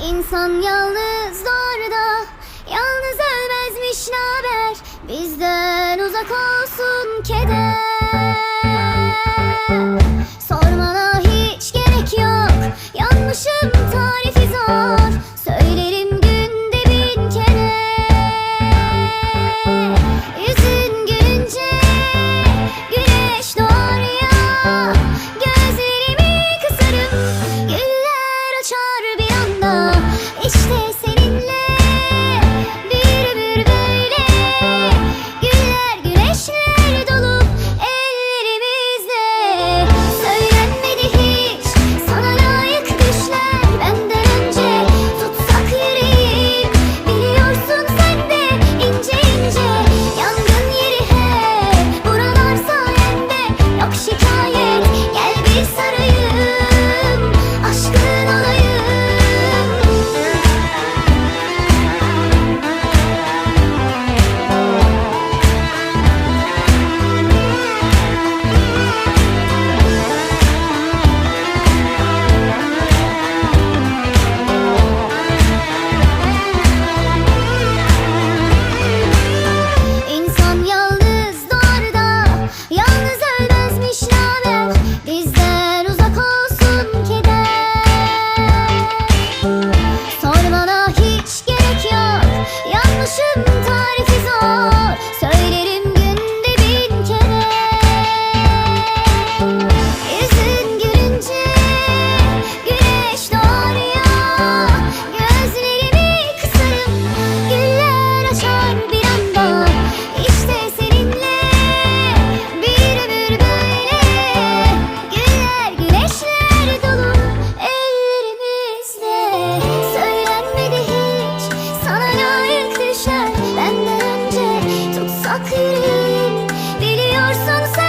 İnsan yalnız doğar da Yalnız ölmezmiş naber? Bizden uzak olsun keder your sunset.